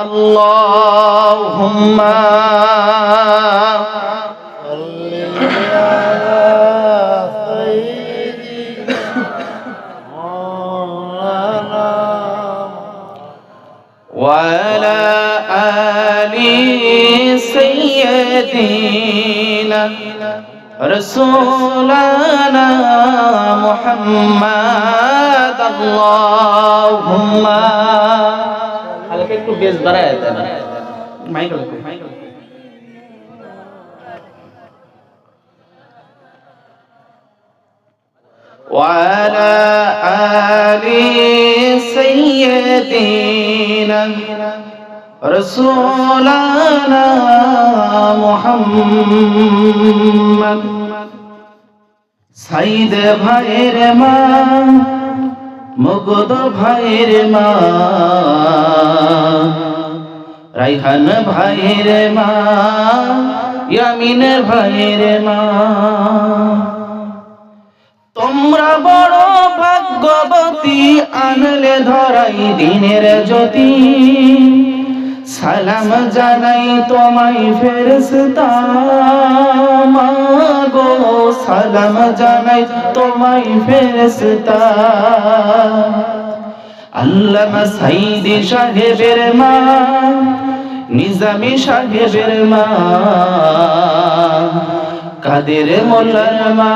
اللهم وعلى آل سيدنا رسولنا محمد اللهم হালকা একটু বেশ বাড়ায় দেন মাইক وعلى آل سيدنا رسولنا محمد সাইদ ভাইয়ের মা মুগদ ভাইয়ের মা। রাইহান ভাইয়ের মা ইয়ামিন ভাইয়ের মা। তোমরা বড় ভাগ্যবতী, আনলে ধরাই দিনের জ্যোতি। সালাম জানাই তোমায় ফেরস্তা মাগো সালাম জানাই তোমায় ফেরস্তা আল্লামা সাইদি সাহেবের মা, নিজামি সাহেবের মা, কাদের মোল্লার মা,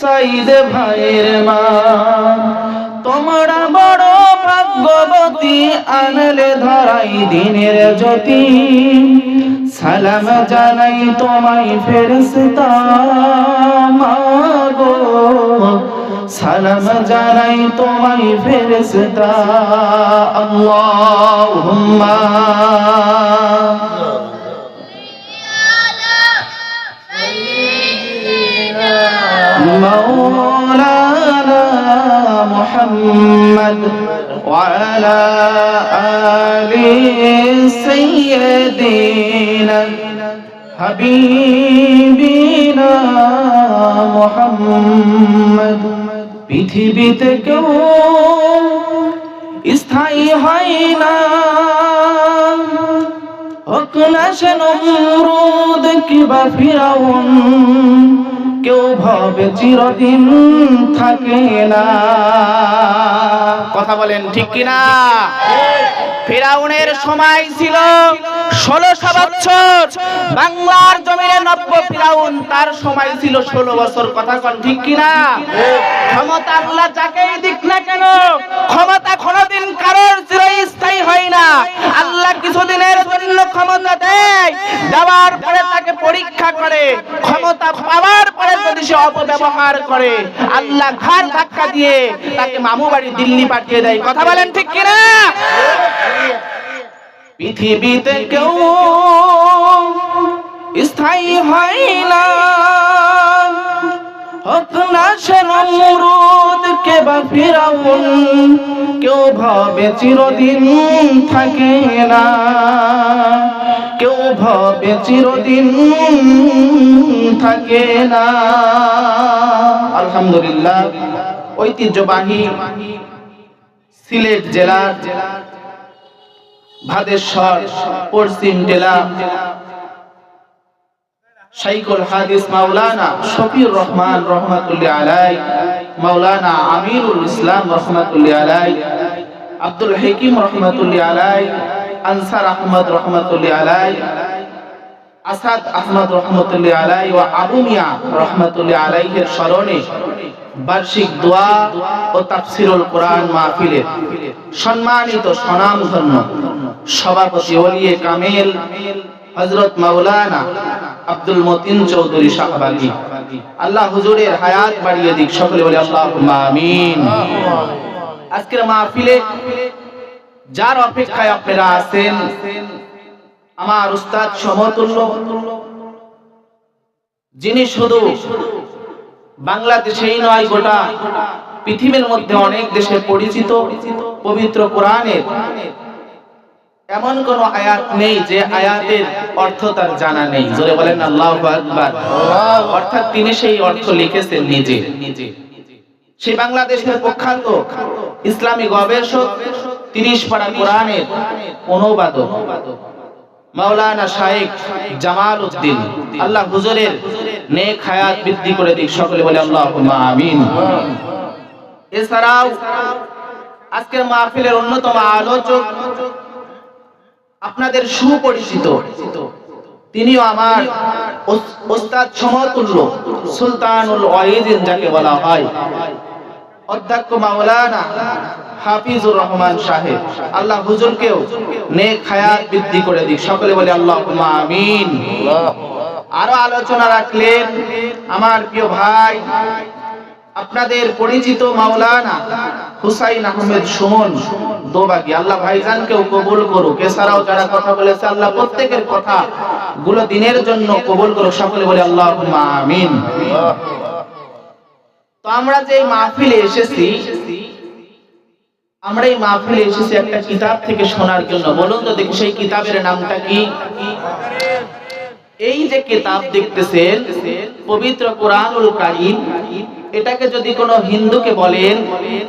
সাইদ ভাইয়ের মা। তোমরা বড় ভাগ্যবতী আনলে ধরাই দিনের জ্যোতি সালাম জানাই তোমায় ফেরস্তা মাগো সালাম জানাই তোমায় ফেরস্তা আল্লাহুম্মা مولانا محمد وعلى آل سيدنا حبيبنا محمد পৃথিবীতে কেউ স্থায়ী হয় না হোক না সে নমরুদ কিবা ফিরাউন কেউ ভাবে চিরদিন থাকে না। কথা বলেন ঠিক কিনা? ফেরাউনের সময় ছিল ষোলোশো বছর। বাংলার জমিনে নব্য ফিরাউন তার সময় ছিল ষোলো বছর। কথা কন ঠিক কিনা? ক্ষমতা আল্লাহ যাকেই দিক না কেন ক্ষমতা কোনোদিন কারোর চিরস্থায়ী হয় না। আল্লাহ কিছুদিনের জন্য ক্ষমতা দেয় দেওয়ার পরে তাকে পরীক্ষা করে। ক্ষমতা পাওয়ার পরে যদি সে অপব্যবহার করে আল্লাহ ঘাড় ধাক্কা দিয়ে তাকে মামু বাড়ি দিল্লি পাঠিয়ে দেয়। কথা বলেন ঠিক কিনা? পৃথিবীতে কেউ স্থায়ী হয় না। হোক না সে কে বা ফিরাউন, কেউ ভাবে চিরদিন থাকে না। কেউ ভাবে চিরদিন থাকে না। আলহামদুলিল্লাহ, ঐতিহ্যবাহী সিলেট জেলার জেলার ভাদেশ্বর, পশ্চিম জেলা। শাইকুল হাদিস মাওলানা শফিউর রহমান রহমাতুল্লাহ আলাই মাওলানা আমিরুল ইসলাম রহমাতুল্লাহ আলাই আব্দুল হাকিম রহমাতুল্লাহ আলাই আনসার আহমদ রহমাতুল্লাহ আলাই আসাদ আহমদ রহমতুল্লাহ আলাই ও আবু মিয়া রহমতুল্লাহ আলাইহের স্মরণে বার্ষিক দোয়া ও তাফসিরুল কোরআন মাহফিলের সম্মানিত স্বনামধন্য সভাপতি ওলিয়ে কামেল, হযরত মাওলানা আব্দুল মতিন চৌধুরী শাহবাগী। আল্লাহ হুজুরের হায়াত বাড়িয়ে দিক সকলে বলে আল্লাহুম্মা আমিন। আজকের মাহফিলে যার অপেক্ষায় আপনারা আছেন, আমার উস্তাদ সমতুল্য, যিনি শুধু বাংলাদেশেই নয়, গোটা পৃথিবীর মধ্যে অনেক দেশে পরিচিত, পবিত্র কোরআনের এমন কোন আয়াত নেই যে আয়াতের অর্থ তার জানা নেই। জোরে বলেন আল্লাহু আকবার। অর্থাৎ তিনি সেই অর্থ লিখেছেন নিজে। সেই বাংলাদেশের প্রখ্যাত ইসলামী গবেষক, তিরিশ পারা কোরআনের অনুবাদক, মাওলানা শাইখ জামাল উদ্দিন আল্লাহ হুজুরের নেক হায়াত বৃদ্ধি করে দিক সকলে বলে আল্লাহ আমিন। এছাড়াও আজকের মাহফিলের অন্যতম আলোচক আপনাদের সুপরিচিত। তিনিও আমার ওস্তাদ সমতুল্য, সুলতানুল ওয়াহিদিন যাকে বলা হয়। অধ্যক্ষ মাওলানা হাফিজুর রহমান সাহেব, আল্লাহ হুজুরকেও নেক হায়াত বৃদ্ধি করে দিক। সকলে বলে আল্লাহ আমিন। আরও আলোচনা রাখলেন আমার প্রিয় ভাই আপনাদের পরিচিত মাওলানা হুসাইন আহমেদ সুমন দোবাগি। আল্লাহ ভাইজানকেও কবুল করুক। এছাড়াও যারা কথা বলেছে, আল্লাহ প্রত্যেকের কথা গুলো দিনের জন্য কবুল করুক। সকলে বলে আল্লাহ আমিন। তো আমরা যে মাহফিলে এসেছি, আমরা এই মাহফিলে এসেছি একটা কিতাব থেকে শোনার জন্য। বলুন তো দেখি সেই কিতাবের নামটা কি? এই যে কিতাব দেখতেছেন, পবিত্র কোরআনুল এটাকে যদি কোনো হিন্দুকে বলেন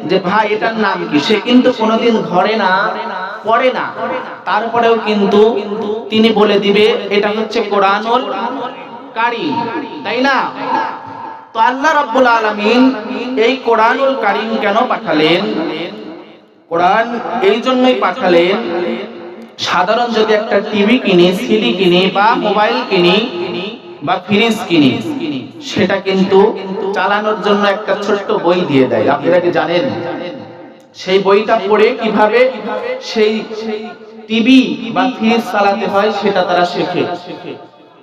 যে ভাই, এটার নাম কি? সে কিন্তু কোনোদিন ধরে না, পড়ে না। তারপরেও কিন্তু তিনি বলে দিবে, এটা হচ্ছে কোরআনুল কারীম। তাই না? তো আল্লাহ রাব্বুল আলামিন এই কোরআনুল কারিম কেন পাঠালেন? কোরআন এই জন্যই পাঠালেন, সাধারণ যদি একটা টিভি কিনি, সিডি কিনি বা মোবাইল কিনি বা ফ্রিজ কিনি সেটা কিন্তু চালানোর জন্য একটা ছোট্ট বই দিয়ে দেয়। আপনারা কি জানেন? সেই বইটা পড়ে কীভাবে সেই টিভি বা ফ্রিজ চালাতে হয় সেটা তারা শেখে।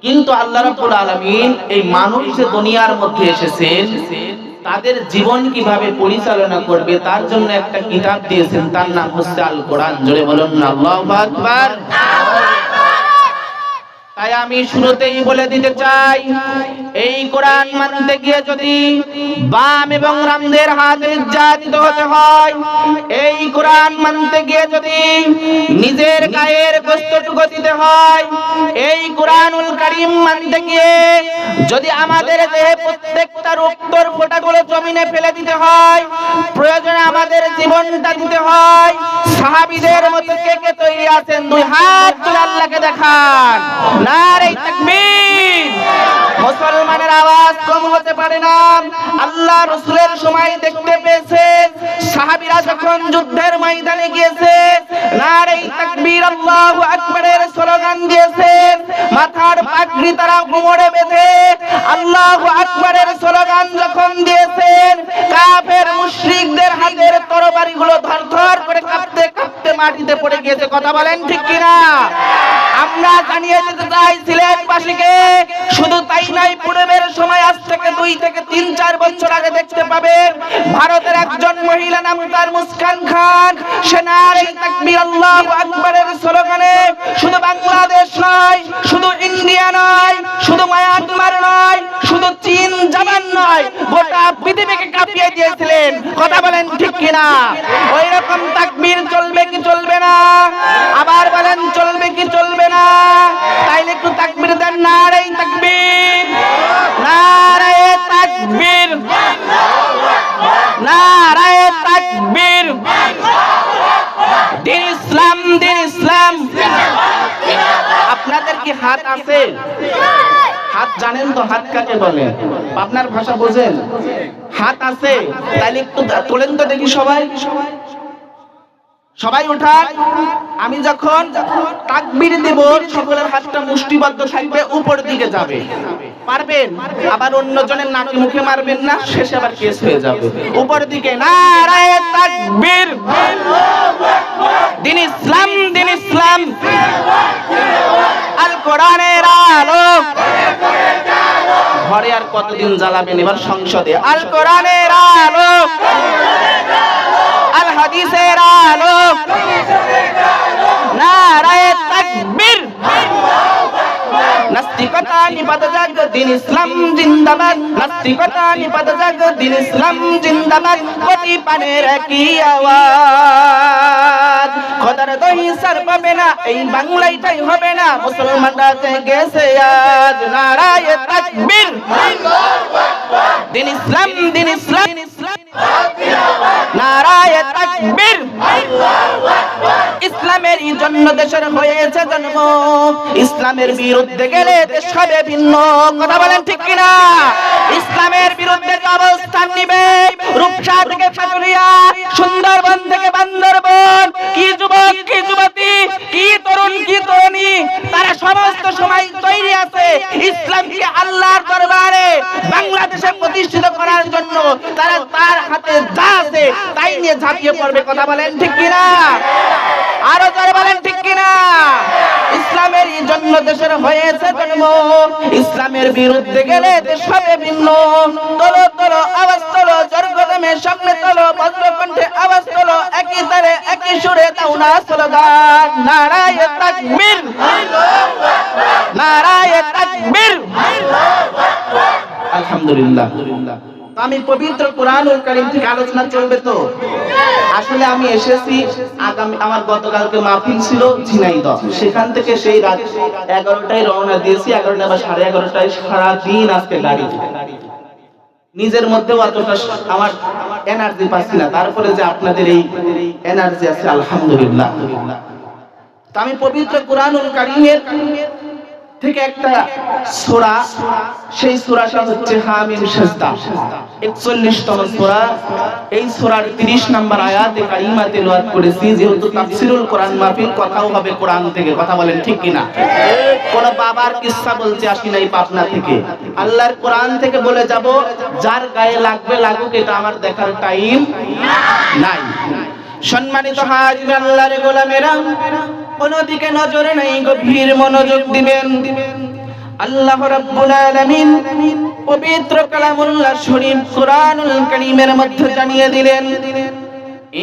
কিন্তু আল্লাহ রাব্বুল আলামিন এই মানুষ যে দুনিয়ার মধ্যে এসেছেন, তাদের জীবন কীভাবে পরিচালনা করবে তার জন্য একটা কিতাব দিয়েছেন। তার নাম হচ্ছে আল কোরআন জোরে বলুন না, আল্লাহু আকবার। তাই আমি শুরুতেই বলে দিতে চাই, এই কোরআন মানতে গিয়ে যদি বাম এবং রামদের হাত নির্যাতিত হতে হয়, এই কোরআন মানতে গিয়ে যদি নিজের গায়ের গোস্তটুকু দিতে হয়, এই কোরআনুল কারীম মানতে গিয়ে যদি আমাদের দেহে প্রত্যেকটা রক্তর ফোঁটাগুলো জমিনে ফেলে দিতে হয়, প্রয়োজনে আমাদের জীবনটা দিতে হয়, সাহাবিদের মতো কে কে তৈরি আছেন? দুই হাত তুলে আল্লাহকে দেখান। নারে তাকবীর। মুসলমানের আওয়াজ কম হতে পারে না। আল্লাহ রসুলের সময় দেখতে পেয়েছেন সাহাবীরা যখন যুদ্ধের ময়দানে গিয়েছে নারে তাকবীর আল্লাহু আকবারের স্লোগান দিয়েছেন মাথার পাগড়ি তারা কোমরে বেঁধে আল্লাহু আকবারের স্লোগান যখন দিয়েছেন, কাফের মুশরিকদের হাতের তরবারিগুলো ধরধর মাটিতে পড়ে গিয়েছে, কথা বলেন ঠিক কিনা? আমরা জানিয়ে দিতে চাই সিলেটবাসীকে শুধু তাই নয়, পূর্বের সময়, আজ থেকে দুই থেকে তিন, চার বছর আগে দেখতে পাবেন, ভারতের একজন মহিলা নাম তার মুস্কান খান। সেনার তাকবীর আল্লাহু আকবারের স্লোগানে শুধু বাংলাদেশ নয়, শুধু ইন্ডিয়া নয়, শুধু মায়ানমার নয়, শুধু চীন, জাপান নয় পৃথিবীকে কাঁপিয়ে দিয়েছিলেন। কথা বলেন ঠিক কিনা? ওই রকম তাকবীর চলবে কি চলবে না? আবার বলেন, চলবে কি চলবে না? তাইলে একটু তাকবীর দেন নারে তাকবীর। নারে তাকবীর। নারে তাকবীর। দিন ইসলাম দিন ইসলাম। আপনাদের কি হাত আছে? হাত জানেন তো হাত কাকে বলে? আপনার ভাষা বোঝেন? হাত আছে, তাইলে একটু তোলেন তো দেখি সবাই। সবাই উঠান। আমি যখন তাকবীর দেব, সকলের হাতটা মুষ্টিবদ্ধ থাকবে উপর দিকে যাবে। পারবেন? আবার অন্যজনের নাকে মুখে মারবেন না, শেষে আবার কেস হয়ে যাবে। উপর দিকে, নারায়ে তাকবীর। দিন ইসলাম দিন ইসলাম। আল কোরআনের আলো। ঘরে আর কতদিন জ্বালাবেন? এবার সংসদে আল কোরআনের আলো আল হাদিসের আলো নারায়ে তাকবীর। নাস্তিকতা নিপাত জাগ দিন ইসলাম জিন্দাবাদ। নাস্তিকতা নিপাত জাগ দিন ইসলাম জিন্দাবাদ। প্রতি পানের আওয়াজ। খোদার দই সার পাবে না, এই বাংলাইটাই হবে না। মুসলমানরা গেছে আজ, নারায় তাকবীর। আল্লাহু ইসলাম দিন ইসলাম দিন ইসলাম নারায়ে ইসলামের জন্য দেশের হয়েছে জন্ম। ইসলামের বিরুদ্ধে গেলে দেশ হবে ভিন্ন। কথা বলেন ঠিক কিনা? ইসলামের বিরুদ্ধে অবস্থান নিবে, রূপসা থেকে পাটুরিয়া সুন্দরবন থেকে বান্দরবন, কি যুবক, কি যুবতী, কি তরুণ, কি তরুণী, তারা সমস্ত সময় তৈরি আছে ইসলামকে আল্লাহর দরবারে বাংলাদেশে প্রতিষ্ঠিত করার জন্য তারা তার হাতে যা আছে নিয়ে ঝাঁপিয়ে পড়বে, কথা বলেন ঠিক কিনা? আরও জোরে বলেন ঠিক কিনা? ইসলামের জন্য দেশের হয়েছে জন্ম, ইসলামের বিরুদ্ধে গেলে দেশ হবে ভিন্ন। তোলো তোলো আওয়াজ, তোলো জর্গদমে সামনে তোলো বজ্রকণ্ঠে আওয়াজ, তোলো একই তারে একই সুরে দাও না স্লোগান নারায় তাকবীর নারায় তাকবীর। আলহামদুলিল্লাহ। আমি পবিত্র থেকে আলোচনা চলবে তো? আসলে আমি এসেছি, আগামী, আমার গতকালকে ছিল সেখান থেকে সেই রাত এগারোটায় রওনা দিয়েছি, এগারোটা বা সাড়ে এগারোটায় আজকে গাড়ি নিজের মধ্যে অতটা আমার এনার্জি পাচ্ছি না। তারপরে যে আপনাদের এই এনার্জি আছে, আলহামদুলিল্লাহ। আমি পবিত্র কোরআনুল কারীমের থেকে একটা সূরা, সেই সূরাটা হচ্ছে হামিম সাজদা 41 তম সূরা। এই সূরার 30 নম্বর আয়াতে করেছি, যেহেতু তাফসীরুল কোরআন কথাও হবে কোরআন থেকে। কথা বলেন ঠিক কিনা? কোন বাবার আসি নাই থেকে। আল্লাহর কোরআন থেকে বলে যাব, যার গায়ে লাগবে লাগুক, এটা আমার দেখার টাইম নাই। সম্মানিত হাজির আল্লাহর গোলামেরা কোনদিকে নজর নেই, গভীর মনোযোগ দিবেন। আল্লাহ রাব্বুল আলামিন পবিত্র কালামুল্লাহ শরীফ কোরআনুল কারীমের মধ্যে জানিয়ে দিলেন,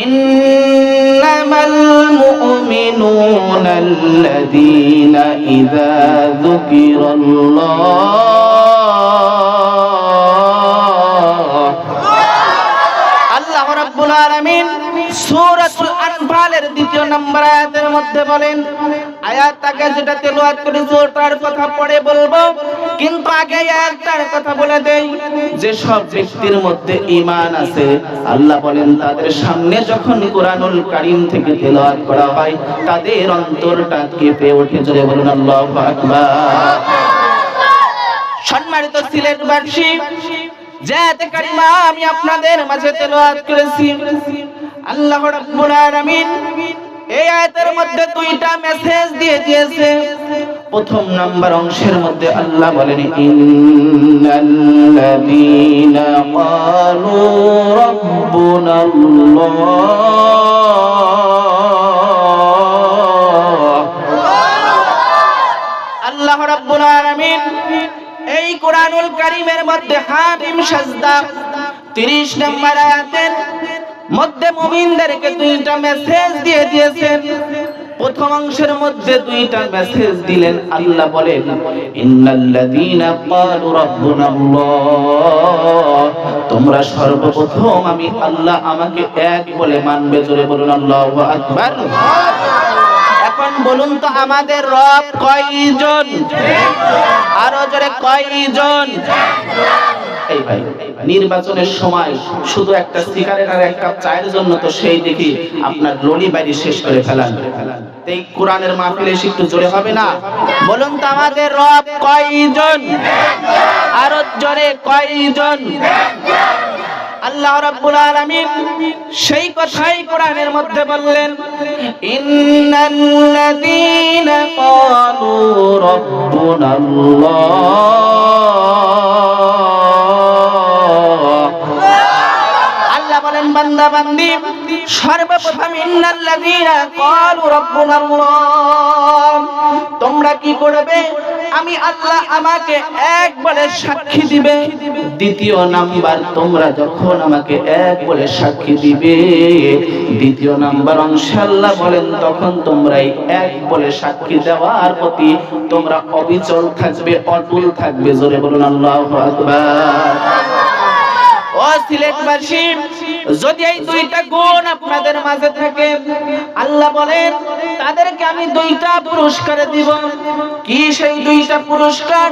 ইন্নামাল মুমিনুনা আল্লাযীনা ইযা যুকিরাল্লাহ। আল্লাহ রাব্বুল আলামিন সূরাতুল দ্বিতীয় নম্বর আয়াতের মধ্যে বলেন যেটা তেলাওয়াত করেছি ওটার কথা বলব, কিন্তু আগে কথা বলে দেই। যে সব ব্যক্তির মধ্যে আছে, আল্লাহ বলেন তাদের সামনে যখন কোরআনুল কারীম থেকে তেলাওয়াত করা হয়, তাদের অন্তরটা কেঁপে ওঠে জোরে বলুন সম্মানিত সিলেটবাসী জাতে কারিমা আমি আপনাদের মাঝে তেলাওয়াত করেছি আল্লাহ রাব্বুল আলামিন এই আয়াতের মধ্যে দুইটা মেসেজ দিয়ে দিয়েছে। প্রথম নাম্বার অংশের মধ্যে আল্লাহ বলেন, ইন্নাল্লাযীনা ক্বালু রাব্বুনাল্লাহ। আল্লাহ রাব্বুল আলামিন এই কোরআনুল কারীমের মধ্যে হামিম সাজদা 30 নম্বর আয়াতের মধ্যে মুমিনদেরকে দুইটা মেসেজ দিয়ে দিয়েছেন। প্রথম অংশের মধ্যে দুইটা মেসেজ দিলেন, আল্লাহ বলেন, ইন্নাল্লাযীনা ক্বালু রাব্বুনাল্লাহ তোমরা সর্বপ্রথম আমি আল্লাহ আমাকে এক বলে মানবে, জোরে বলুন, আল্লাহু আকবার। এখন বলুন তো আমাদের রব কয়জন? আরও জোরে কয়জন? এই ভাই, নির্বাচনের সময় শুধু একটা সিগারেট আর এক কাপ চায়ের জন্য তো সেই দেখি আপনার ললি বাড়ি শেষ করে ফেলান। এই কোরআনের মাহফিলে একটু জোরে হবে না? বলুন তো আমাদের রব কয়জন? আরও জোরে কয়জন? আল্লাহ রাব্বুল আলামিন সেই কথাই কোরআনের মধ্যে বললেন, ইন্নাল্লাযীনা ক্বালু রাব্বুনাল্লাহ। আল্লাহ বলেন, বান্দা, বান্দি, সর্বপ্রথম ইন্নাল্লাযীনা ক্বালু রাব্বুনাল্লাহ। তোমরা কি করবে? আমি আল্লাহ আমাকে এক বলে সাক্ষী দিবে। দ্বিতীয় নাম্বার, তোমরা যখন আমাকে এক বলে সাক্ষী দিবে, দ্বিতীয় নাম্বার অংশে আল্লাহ বলেন, তখন তোমরা এই এক বলে সাক্ষী দেওয়ার প্রতি তোমরা অবিচল থাকবে, অটুল থাকবে। জোরে বলুন, আল্লাহ আকবার। ও সিলেটবাসী যদি এই দুইটা গুণ আপনাদের মাঝে থাকে, আল্লাহ বলেন, তাদেরকে আমি দুইটা পুরস্কার দিব। কি সেই দুইটা পুরস্কার?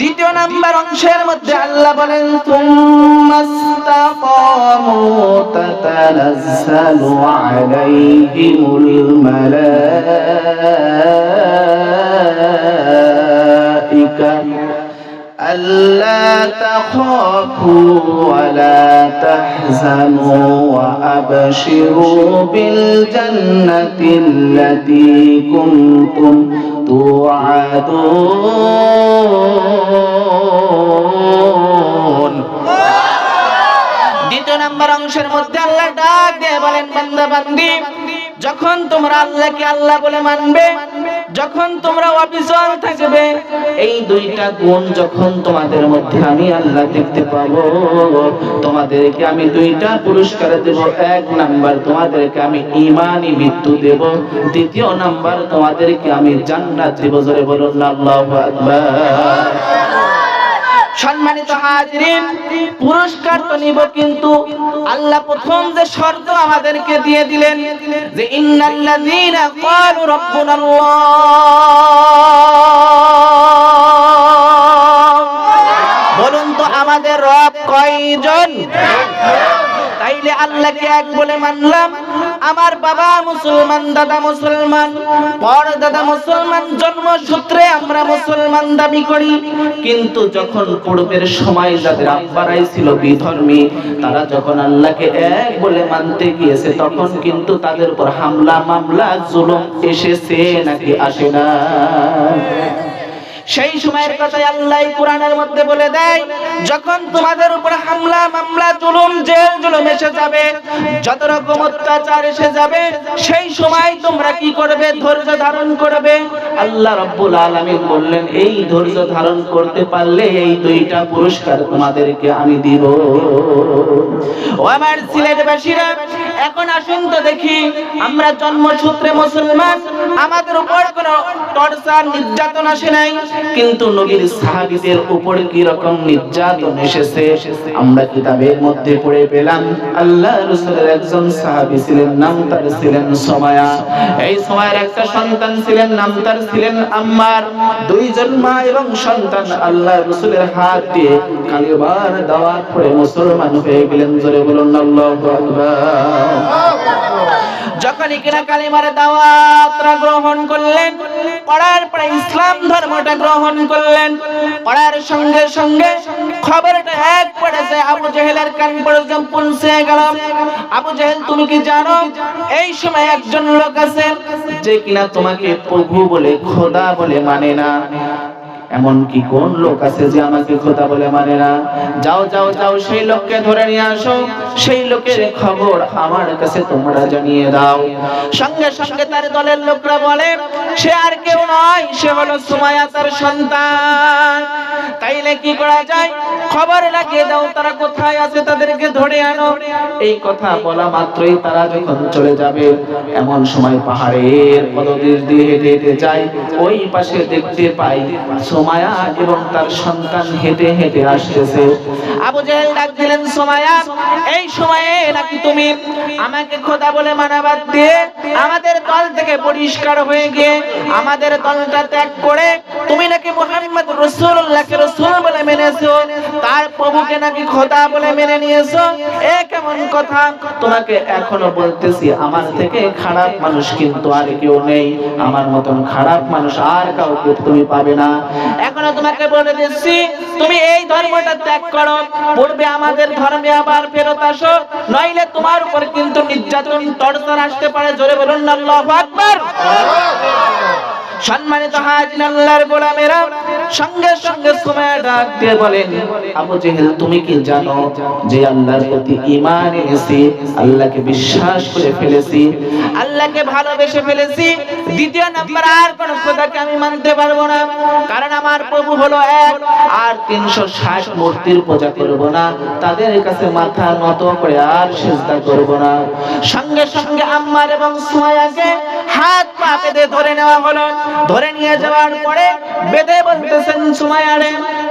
দ্বিতীয় নাম্বার অংশের মধ্যে আল্লাহ বলেন মালাইকা ألا تخافوا ولا تحزنوا وأبشروا بالجنة التي كنتم توعدون দ্বিতীয় নাম্বার অংশের মধ্যে আল্লাহ ডাক দিয়ে বলেন বান্দা বান্দি যখন তোমরা আল্লাহকে আল্লাহ বলে মানবে যখন তোমরা অবিচল থাকবে, এই দুইটা গুণ যখন তোমাদের মধ্যে আমি আল্লাহ দেখতে পাবো, তোমাদেরকে আমি দুইটা পুরস্কার দেব। এক নাম্বার তোমাদেরকে আমি ইমানি মৃত্যু দেব। দ্বিতীয় নাম্বার তোমাদেরকে আমি জান্নাত দেব। জোরে বলুন, আল্লাহু আকবার। সম্মানিত হাজরিন, পুরস্কার তো নিব কিন্তু আল্লাহ প্রথম যে শর্ত আমাদেরকে দিয়ে দিলেন যে ইন্নাল্লাযীনা ক্বালু রাব্বুনাল্লাহ। বলুন তো আমাদের রব কয়জন? তাইলে আল্লাহকে এক বলে মানলাম, আমার বাবা মুসলমান, দাদা মুসলমান পর দাদা মুসলমান জন্মসূত্রে আমরা মুসলমান দাবি করি। কিন্তু যখন পূর্বের সময় যাদের আব্বারাই ছিল বিধর্মী, তারা যখন আল্লাহকে এক বলে মানতে গিয়েছে, তখন কিন্তু তাদের উপর হামলা, মামলা, জুলুম এসেছে নাকি আসে না? সেই সময়ের কথাই আল্লাহ কোরআনের মধ্যে বলে দেয়, যখন তোমাদের উপর হামলা, মামলা, জুলুম, জেল, জুলুম এসে যাবে, যত রকম অত্যাচার এসে যাবে, সেই সময় তোমরা কি করবে? ধৈর্য ধারণ করবে। আল্লাহ রাব্বুল আলামিন বললেন, এই ধৈর্য ধারণ করতে পারলে এই দুইটা পুরস্কার তোমাদেরকে আমি দিব। ও আমার সিলেটবাসীরা, এখন আসুন তো দেখি, আমরা জন্মসূত্রে মুসলমান, আমাদের উপর কোনো টর্চার, নির্যাতন আসে নাই। কিন্তু নবীর সাহাবীদের উপর কি রকম নির্যাতন এসেছে? আমরা কিতাবের মধ্যে পড়ে পেলাম আল্লাহ রাসূলের একজন সাহাবী ছিলেন, নাম তার ছিলেন সময়া এই সময়ের একটা সন্তান ছিলেন, নাম তার ছিলেন আম্মার। দুইজন মা এবং সন্তান আল্লাহ রাসূলের হাত দিয়ে কালিবার দাওয়াত পড়ে মুসলমান হয়ে গেলেন, জোরে বলুন, আল্লাহু আকবার। যখন কিনা কালিমার দাওয়াতরা গ্রহণ করলেন পড়ার পরে ইসলাম ধর্মটা গ্রহণ করলেন। পড়ার সঙ্গে সঙ্গে খবরটা এক পড়েছে, আবু জেহেলের কান পর্যন্ত পৌঁছে গেল আবু জেহেল, তুমি কি জানো? এই সময় একজন লোক আছে, যে কিনা তোমাকে প্রভু বলে, খোদা বলে মানে না। এমন কি কোন লোক আছে যে আমাকে খোদা বলে মানে না? যাও যাও যাও, সেই লোককে ধরে নিয়ে আসো। সেই লোকের খবর আমার কাছে তোমরা জানিয়ে দাও। সঙ্গে সঙ্গে তার দলের লোকরা বলে, সে আর কেউ নয়, সে হলো সুমায়া তার সন্তান। তাইলে কি করা যায়? খবর লাগিয়ে দাও, তারা কোথায় আছে তাদেরকে ধরে আনো। এই কথা বলা মাত্রই তারা যখন চলে যাবে, এমন সময় পাহাড়ের পদদেশ দিয়ে হেঁটে হেঁটে যায়। ওই পাশে দেখতে পাই সোমায়া এবং তার সন্তান হেঁটে হেঁটে আসতেছে। আবু জেহেল ডাক দিলেন, সোমায়া, এই সময়ে নাকি তুমি আমাকে খোদা বলে মানাবাদ দিয়ে আমাদের দল থেকে পরিষ্কার হয়ে গিয়ে আমাদের দলটা ত্যাগ করে তুমি নাকি মোহাম্মদ রসুল্লাহকে রসুল বলে মেনেছো? তার প্রভুকে নাকি খোদা বলে মেনে নিয়েছো? এ কেমন কথা? তোমাকে এখনও বলতেছি, আমার থেকে খারাপ মানুষ কিন্তু আর কেউ নেই। আমার মতন খারাপ মানুষ আর কাউকে তুমি পাবে না। এখনও তোমাকে বলে দিচ্ছি, তুমি এই ধর্মটা ত্যাগ করো। পূর্বে আমাদের ধর্মে আবার ফেরত আসো, নইলে তোমার উপর কিন্তু নির্যাতন, টর্চার আসতে পারে। জোরে বলুন, আল্লাহু আকবার। সম্মানিত হাজির আল্লাহর গোলামেরা সঙ্গে সঙ্গে সময় ডাক দিয়ে বলেন, আবু জেহেল, তুমি কি জানো যে আল্লাহর প্রতি ঈমান এনেছি, আল্লাহকে বিশ্বাস করে ফেলেছি, আল্লাহকে ভালোবেসে ফেলেছি? দ্বিতীয় নাম্বার, আর কোন খোদাকে আমি মানতে পারব না। কারণ আমার প্রভু হলো এক, আর তিনশো ষাট মূর্তির পূজা করব না। তাদের কাছে মাথা নত করে আর সেজদা করব না। সঙ্গে সঙ্গে আম্মার এবং সুমায়াকে হাত পা বেঁধে ধরে নেওয়া হলো। ধরে নিয়ে যাওয়ার পরে বেঁধে বলতে বলতেছেন সুমাইয়ারে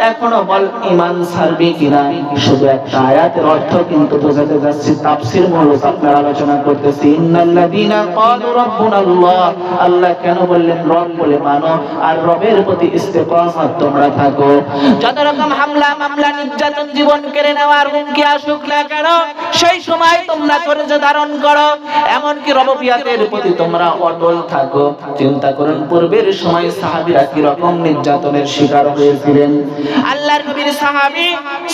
এখনও বল ইমান ছাড়বি কিনা? শুধু একটা আয়াতের অর্থ কিন্তু বোঝাতে যাচ্ছি, তাফসীর মূলক আপনার আলোচনা করতেছি, ইন্নাল্লাযীনা ক্বালু রাব্বুনাল্লাহ। আল্লাহ কেন বললেন, রব বলে মানো, আর রবের প্রতি ইস্তেকামাত তোমরা থাকো। যত রকম হামলা, মামলা, নির্যাতন জীবন কেড়ে নেওয়ার হুমকি আসুক না কেন, সেই সময় তোমরা ধৈর্য ধারণ করো। এমনকি রববিয়াতের প্রতি তোমরা অটল থাকো। চিন্তা করুন, পূর্বের সময় সাহাবীরা কি রকম নির্যাতনের শিকার হয়েছিলেন। আল্লাহর নবীর সাহাবী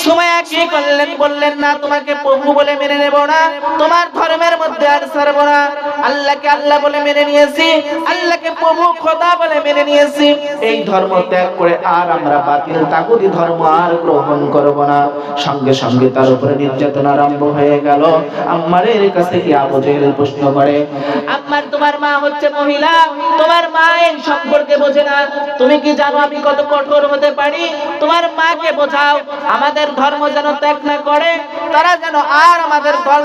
সুমাইয়া কি করলেন? বললেন না তোমাকে প্রভু বলে মেনে নেব না। তোমার ধর্মের মধ্যে আর ছাড়ব না। আল্লাহকে আল্লাহ বলে মেনে নিয়েছি। আল্লাহকে প্রভু খোদা বলে মেনে নিয়েছি। এই ধর্ম ত্যাগ করে আর আমরা বাতিল। তাগুদি ধর্ম আর গ্রহণ করব না। সঙ্গে সঙ্গে তার উপরে নির্যাতন আরম্ভ হয়ে গেল। আম্মারের কাছে কি আবু জেহেল প্রশ্ন করে আম্মার তোমার মা হচ্ছে মহিলা। তোমার মা এই সম্পর্কে বোঝে না। তুমি কি জানো আমি কত কঠোর হতে পারি। তোমার মাকে বোঝাও, আমাদের ধর্ম যেন ত্যাগ না করে, তারা যেন আর আমাদের